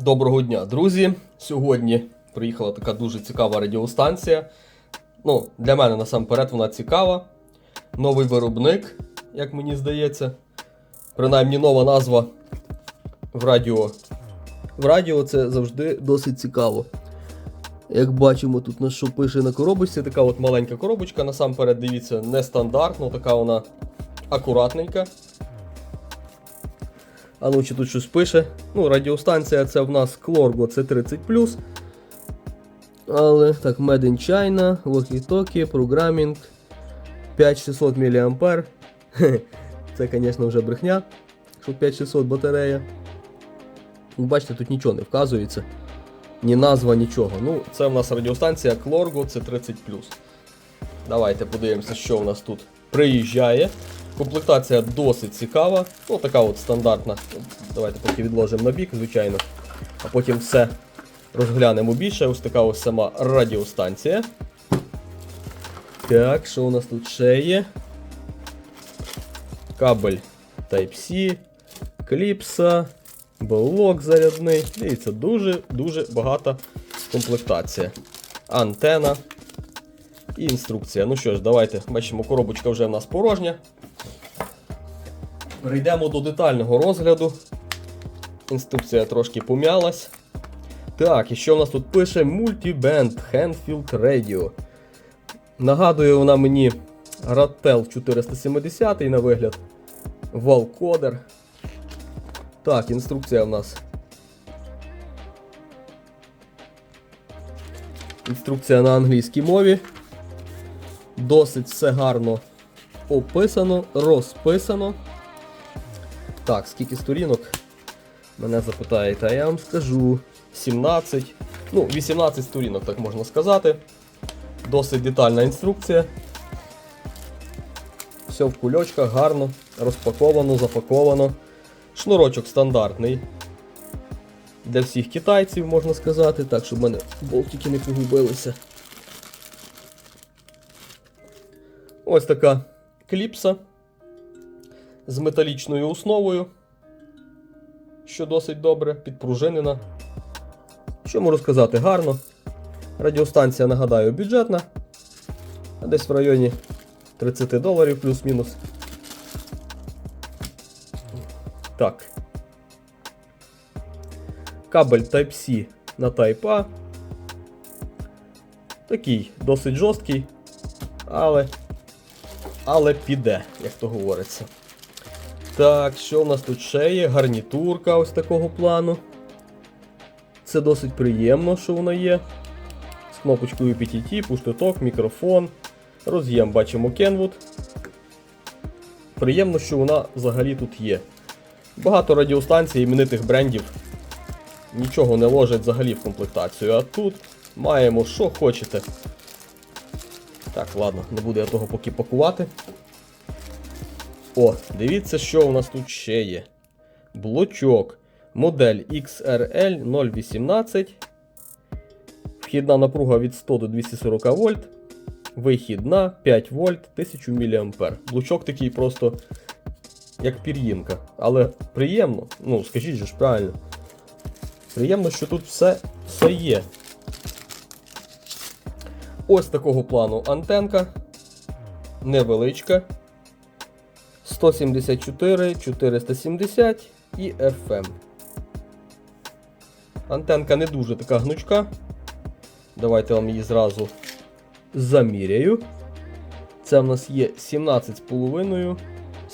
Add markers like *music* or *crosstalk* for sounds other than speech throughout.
Доброго дня, друзі! Сьогодні приїхала така дуже цікава радіостанція. Ну, для мене насамперед вона цікава. Новий виробник, як мені здається. Принаймні нова назва в радіо. В радіо це завжди досить цікаво. Як бачимо, тут на що пише на коробочці, така от маленька коробочка, насамперед, дивіться, нестандартно, така вона акуратненька. А ну чи тут щось пише. Ну, радіостанція це в нас Clorgo це 30 Але так, Made in China, walkie-talkie, програмінг 5600 мА. Це, звісно, вже брехня, що 5600 батарея. Ви Бачите, тут нічого не вказується. Ні назва, нічого. Ну, це в нас радіостанція Clorgo це 30 Давайте подивимося, що в нас тут приїжджає. Комплектація досить цікава. Ну, така от стандартна. Давайте поки відложимо на бік, звичайно. А потім все розглянемо більше. Ось така ось сама радіостанція. Так, що у нас тут ще є? Кабель Type-C, кліпса, блок зарядний. Дивіться, дуже-дуже багата комплектація. Антена. І інструкція. Ну що ж, давайте бачимо, коробочка вже в нас порожня. Перейдемо до детального розгляду. Інструкція трошки пом'ялась. Так, і що в нас тут пише? Multiband Handfield Radio. Нагадує вона мені Rattel 470 на вигляд. Valcoder. Так, інструкція в нас. Інструкція на англійській мові. Досить все гарно описано, розписано. Так, скільки сторінок? Мене запитаєте, а я вам скажу 17, ну, 18 сторінок, так можна сказати. Досить детальна інструкція. Все в кульочках, гарно, розпаковано, запаковано. Шнурочок стандартний. Для всіх китайців, можна сказати, так, щоб в мене болтики не погубилися. Ось така кліпса з металічною основою, що досить добре, підпружинена. Що можу сказати, гарно. Радіостанція, нагадаю, бюджетна. Десь в районі 30 доларів плюс-мінус. Так. Кабель Type-C на Type-A. Такий досить жорсткий, але але піде, як то говориться. Так, що в нас тут ще є? Гарнітурка ось такого плану. Це досить приємно, що вона є. З кнопочкою PTT, пуштоток, мікрофон. Роз'єм бачимо Kenwood. Приємно, що вона взагалі тут є. Багато радіостанцій іменитих брендів нічого не ложать взагалі в комплектацію. А тут маємо що хочете. Так, ладно, не буду я того поки пакувати. О, дивіться, що у нас тут ще є. Блочок. Модель XRL 018. Вхідна напруга від 100 до 240 вольт. Вихідна 5 вольт 1000 мА. Блочок такий просто як пір'їнка. Але приємно, ну скажіть же ж правильно. Приємно, що тут все, все є. Ось такого плану антенка. Невеличка. 174, 470 і FM. Антенка не дуже така гнучка. Давайте вам її зразу заміряю. Це в нас є 17,5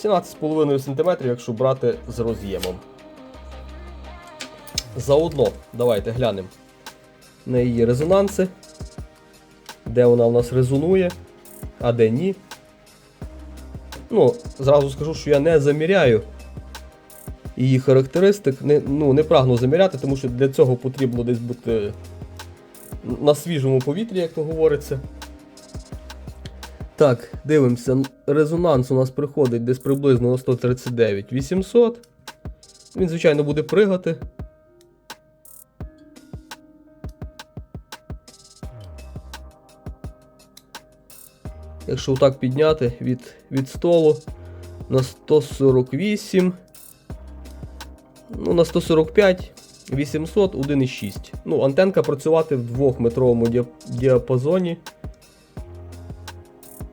17,5 см, якщо брати з роз'ємом. Заодно, давайте глянемо на її резонанси, де вона у нас резонує, а де ні. Ну, зразу скажу, що я не заміряю її характеристик, не, ну, не прагну заміряти, тому що для цього потрібно десь бути на свіжому повітрі, як то говориться. Так, дивимося. Резонанс у нас приходить десь приблизно на 139 800. Він, звичайно, буде пригати. Якщо отак підняти від, від столу на 148, ну на 145, 800 1,6. Ну, антенка працювати в 2-метровому діапазоні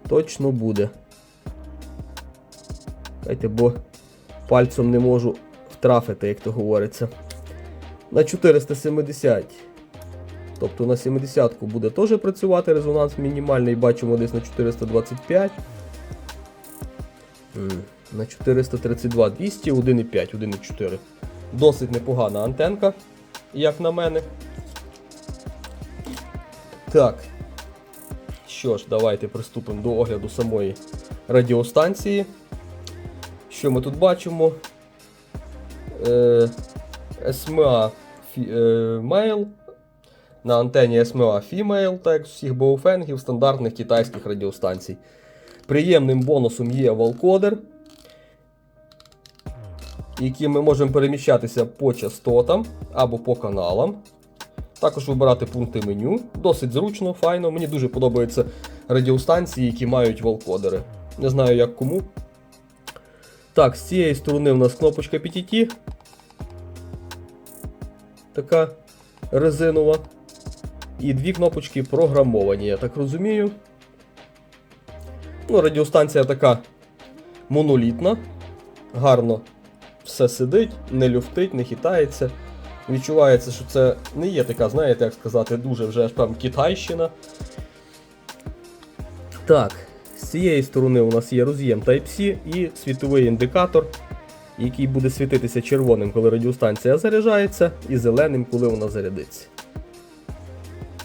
точно буде. Дайте, бо пальцем не можу втрафити, як то говориться. На 470. Тобто на 70-ку буде теж працювати резонанс мінімальний, бачимо десь на 425. На 432 200, 1,5, 1,4. Досить непогана антенка, як на мене. Так. Що ж, давайте приступимо до огляду самої радіостанції. Що ми тут бачимо? Е, SMA е, Male. На антені SMA Female, так як всіх боуфенгів, стандартних китайських радіостанцій. Приємним бонусом є валкодер, яким ми можемо переміщатися по частотам або по каналам. Також вибирати пункти меню. Досить зручно, файно. Мені дуже подобаються радіостанції, які мають валкодери. Не знаю як кому. Так, з цієї сторони у нас кнопочка PTT. Така резинова. І дві кнопочки програмовані, я так розумію. Ну, радіостанція така монолітна. Гарно все сидить, не люфтить, не хитається. Відчувається, що це не є така, знаєте, як сказати, дуже вже аж китайщина. Так, з цієї сторони у нас є роз'єм Type-C і світовий індикатор, який буде світитися червоним, коли радіостанція заряджається, і зеленим, коли вона зарядиться.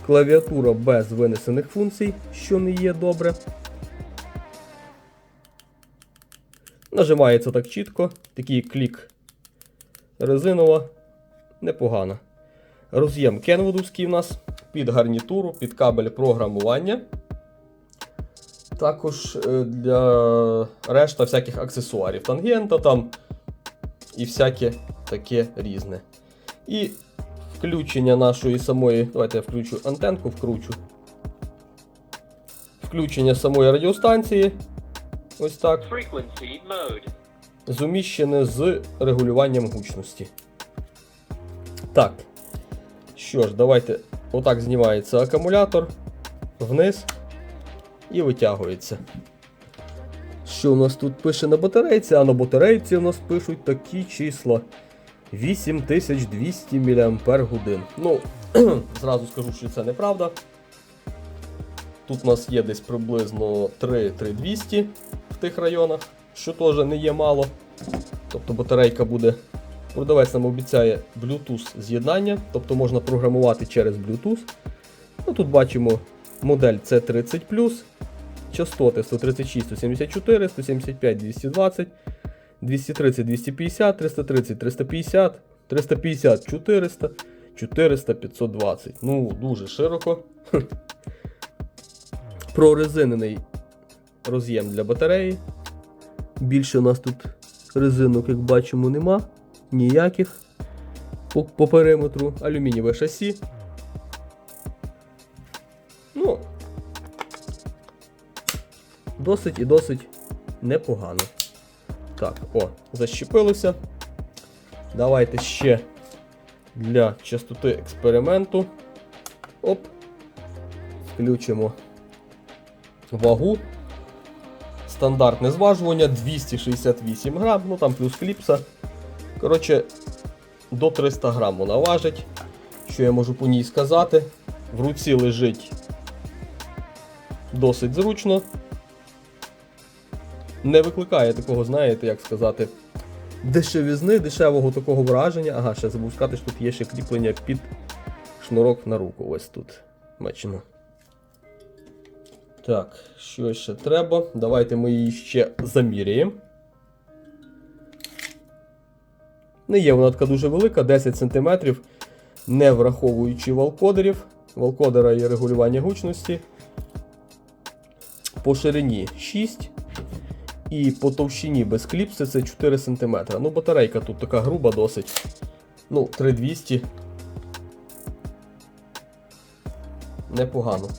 Клавіатура без винесених функцій, що не є добре. Нажимається так чітко, такий клік резинова, непогана. Роз'єм Кенвудовський у нас під гарнітуру, під кабель програмування. Також е, для решта всяких аксесуарів. Тангента там і всяке таке різне. І включення нашої самої. Давайте я включу антенку, вкручу. Включення самої радіостанції. Ось так. Зуміщене з регулюванням гучності. Так. Що ж, давайте. Отак знімається акумулятор вниз і витягується. Що у нас тут пише на батарейці? А на батарейці у нас пишуть такі числа. 8200 мАч. Ну, *clears throat* зразу скажу, що це неправда. Тут у нас є десь приблизно 3-3200 в тих районах, що теж не є мало. Тобто батарейка буде. Продавець нам обіцяє Bluetooth з'єднання, тобто можна програмувати через Bluetooth. Ну, тут бачимо модель C30, частоти 136, 174, 175, 220, 230, 250, 330, 350, 350, 400, 400, 520. Ну, дуже широко. *laughs* Прорезинений роз'єм для батареї. Більше у нас тут резинок, як бачимо, нема. Ніяких. По, по периметру алюмінієве шасі. Ну, досить і досить непогано. Так, о, защепилося. Давайте ще для частоти експерименту. Оп. Включимо вагу. Стандартне зважування 268 грам, ну там плюс кліпса. Коротше, до 300 грам вона важить. Що я можу по ній сказати? В руці лежить досить зручно. Не викликає такого, знаєте, як сказати, дешевізни, дешевого такого враження. Ага, ще забув сказати, що тут є ще кріплення під шнурок на руку. Ось тут. Бачимо. Так, що ще треба? Давайте ми її ще заміряємо. Не є вона така дуже велика, 10 см, не враховуючи валкодерів. Валкодера є регулювання гучності. По ширині 6. І по товщині без кліпси це 4 см. Ну, батарейка тут така груба досить. Ну, 3200. Непогано.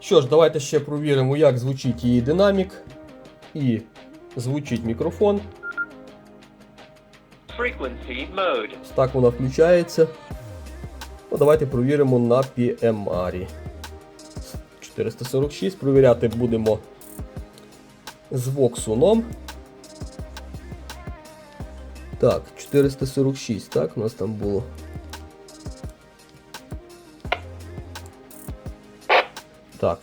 Що ж, давайте ще провіримо, як звучить її динамік. І звучить мікрофон. frequency mode. Ось так вона включається. Ну, давайте провіримо на PMR. 446. Провіряти будемо з Воксуном. Так, 446, так, у нас там було. Так.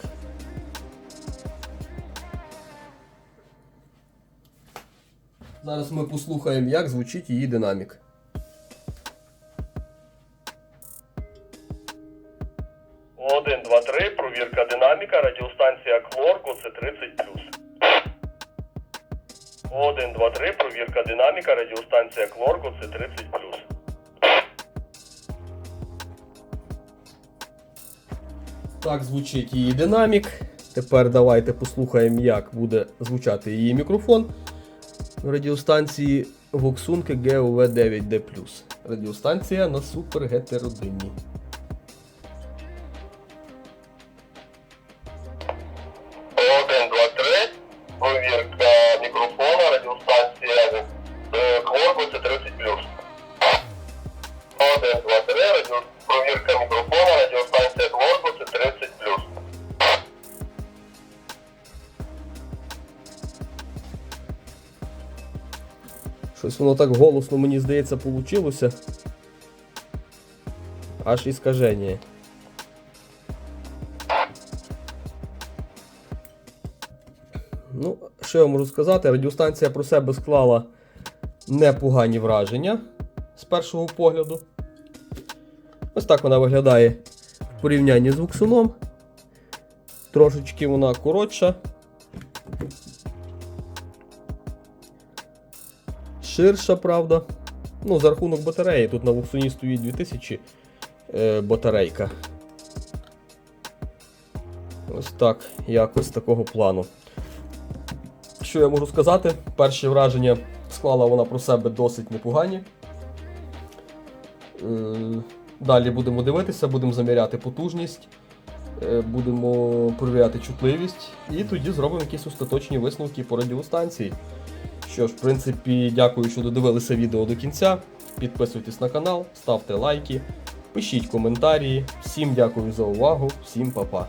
Зараз ми послухаємо, як звучить її динамік. 1, 2, 3, провірка динаміка, радіостанція Клорку, це 30 Так звучить її динамік. Тепер давайте послухаємо, як буде звучати її мікрофон радіостанції Воксунки GOV 9D. Радіостанція на супергетеродині. Щось воно так голосно, мені здається, получилося. Аж іскаження. Ну, що я можу сказати? Радіостанція про себе склала непогані враження з першого погляду. Ось так вона виглядає в порівнянні з Вуксуном. Трошечки вона коротша. Ширша, правда. Ну, за рахунок батареї. Тут на Вуксуні стоїть 2000 е, батарейка. Ось так, якось такого плану. Що я можу сказати? Перші враження склала вона про себе досить непогані. Е, Далі будемо дивитися, будемо заміряти потужність, е, будемо перевіряти чутливість і тоді зробимо якісь остаточні висновки по радіостанції. Що ж, в принципі, дякую, що додивилися відео до кінця. Підписуйтесь на канал, ставте лайки, пишіть коментарі. Всім дякую за увагу, всім па-па.